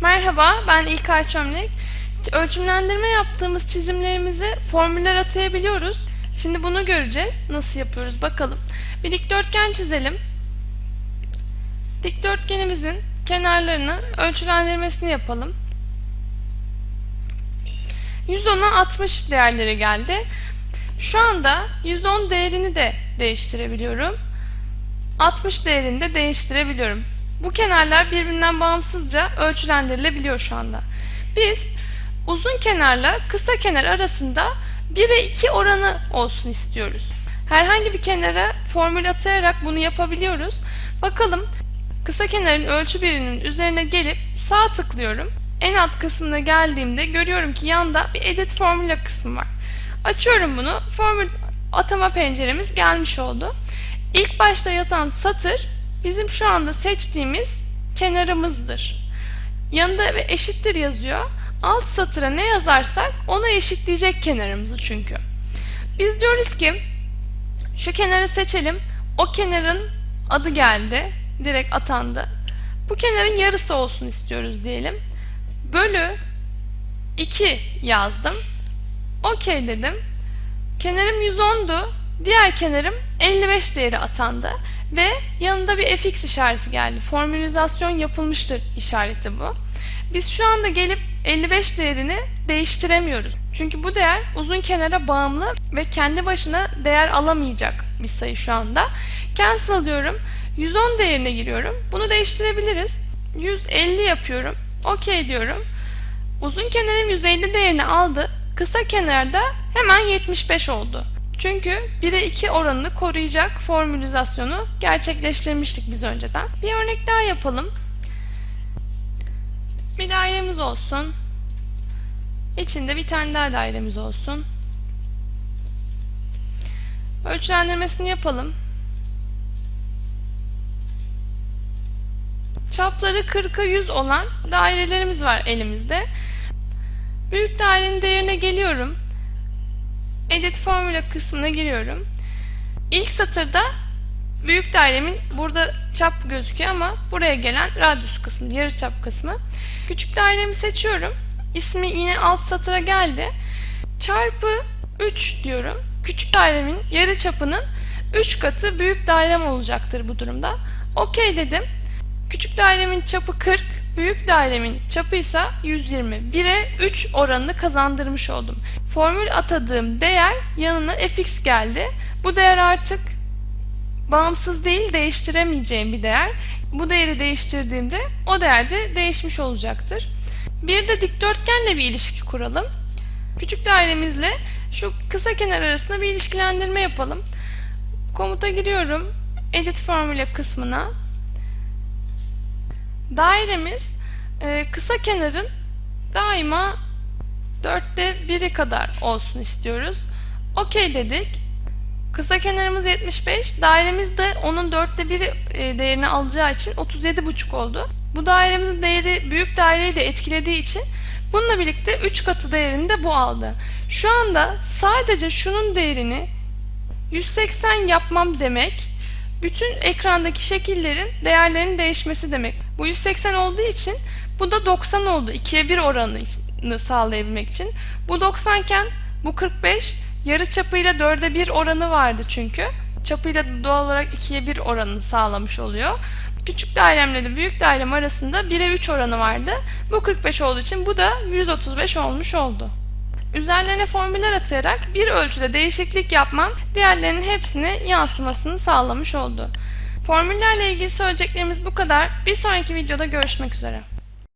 Merhaba, ben İlkay Çömlek. Ölçümlendirme yaptığımız çizimlerimizi formüller atayabiliyoruz. Şimdi bunu göreceğiz. Nasıl yapıyoruz bakalım. Bir dikdörtgen çizelim. Dikdörtgenimizin kenarlarını ölçülendirmesini yapalım. 110'a 60 değerleri geldi. Şu anda 110 değerini de değiştirebiliyorum. 60 değerini de değiştirebiliyorum. Bu kenarlar birbirinden bağımsızca ölçülendirilebiliyor şu anda. Biz uzun kenarla kısa kenar arasında 1'e 2 oranı olsun istiyoruz. Herhangi bir kenara formül atayarak bunu yapabiliyoruz. Bakalım kısa kenarın ölçü biriminin üzerine gelip sağ tıklıyorum. En alt kısmına geldiğimde görüyorum ki yanda bir edit formula kısmı var. Açıyorum bunu. Formül atama penceremiz gelmiş oldu. İlk başta yatan satır bizim şu anda seçtiğimiz kenarımızdır. Yanında ve eşittir yazıyor. Alt satıra ne yazarsak ona eşitleyecek kenarımızı çünkü. Biz diyoruz ki şu kenarı seçelim. O kenarın adı geldi. Direkt atandı. Bu kenarın yarısı olsun istiyoruz diyelim. Bölü 2 yazdım. Okey dedim. Kenarım 110'du. Diğer kenarım 55 değeri atandı. Ve yanında bir fx işareti geldi. Formülizasyon yapılmıştır işareti bu. Biz şu anda gelip 55 değerini değiştiremiyoruz. Çünkü bu değer uzun kenara bağımlı ve kendi başına değer alamayacak bir sayı şu anda. Cancel diyorum. 110 değerine giriyorum. Bunu değiştirebiliriz. 150 yapıyorum. OK diyorum. Uzun kenarım 150 değerini aldı. Kısa kenarda hemen 75 oldu. Çünkü 1'e 2 oranını koruyacak formülizasyonu gerçekleştirmiştik biz önceden. Bir örnek daha yapalım. Bir dairemiz olsun. İçinde bir tane daha dairemiz olsun. Ölçülendirmesini yapalım. Çapları 40'a 100 olan dairelerimiz var elimizde. Büyük dairenin değerine geliyorum. Edit formula kısmına giriyorum. İlk satırda büyük dairemin burada çap gözüküyor ama buraya gelen radyus kısmı, yarıçap kısmı. Küçük dairemi seçiyorum. İsmi yine alt satıra geldi. Çarpı 3 diyorum. Küçük dairemin yarıçapının 3 katı büyük dairem olacaktır bu durumda. OK dedim. Küçük dairemin çapı 40, büyük dairemin çapı ise 120. 1'e 3 oranını kazandırmış oldum. Formül atadığım değer yanına fx geldi. Bu değer artık bağımsız değil, değiştiremeyeceğim bir değer. Bu değeri değiştirdiğimde o değer de değişmiş olacaktır. Bir de dikdörtgenle bir ilişki kuralım. Küçük dairemizle şu kısa kenar arasında bir ilişkilendirme yapalım. Komuta giriyorum. Edit formula kısmına. Dairemiz e, kısa kenarın daima dörtte biri kadar olsun istiyoruz. OK dedik. Kısa kenarımız 75, dairemiz de onun dörtte biri e, değerini alacağı için 37,5 oldu. Bu dairemizin değeri büyük daireyi de etkilediği için bununla birlikte 3 katı değerini de bu aldı. Şu anda sadece şunun değerini 180 yapmam demek bütün ekrandaki şekillerin değerlerinin değişmesi demek. Bu 180 olduğu için bu da 90 oldu. 2'ye 1 oranını sağlayabilmek için. Bu 90 iken bu 45 yarı çapıyla 4'e 1 oranı vardı çünkü. Çapıyla doğal olarak 2'ye 1 oranını sağlamış oluyor. Küçük dairemle de büyük dairem arasında 1'e 3 oranı vardı. Bu 45 olduğu için bu da 135 olmuş oldu. Üzerlerine formüller atayarak bir ölçüde değişiklik yapmam diğerlerinin hepsine yansımasını sağlamış oldu. Formüllerle ilgili söyleyeceklerimiz bu kadar. Bir sonraki videoda görüşmek üzere.